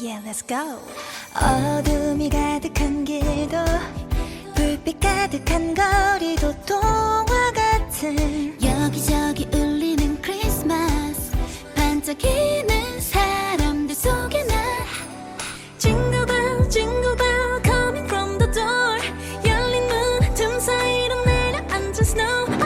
Yeah, let's go. 어둠이 가득한 길도 불빛 가득한 거리도 동화 같은 여기저기 울리는 크리스마스 반짝이는 사람들 속에 나 Jingle bell, jingle bell coming from the door 열린 문 틈 사이로 내려앉은 snow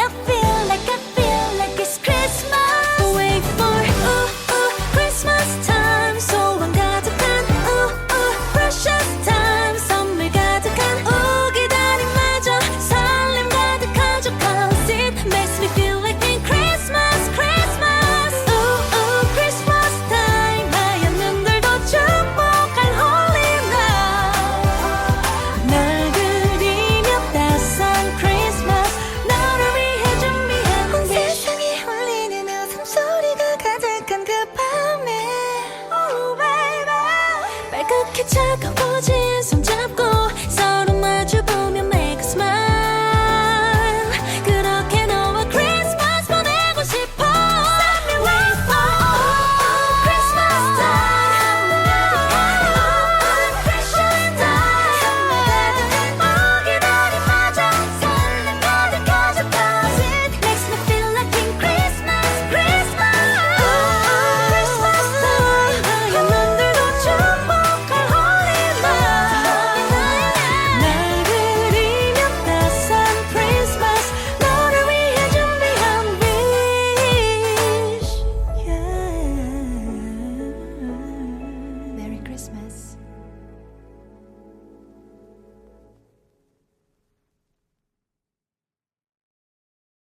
love it. 이렇게 차가워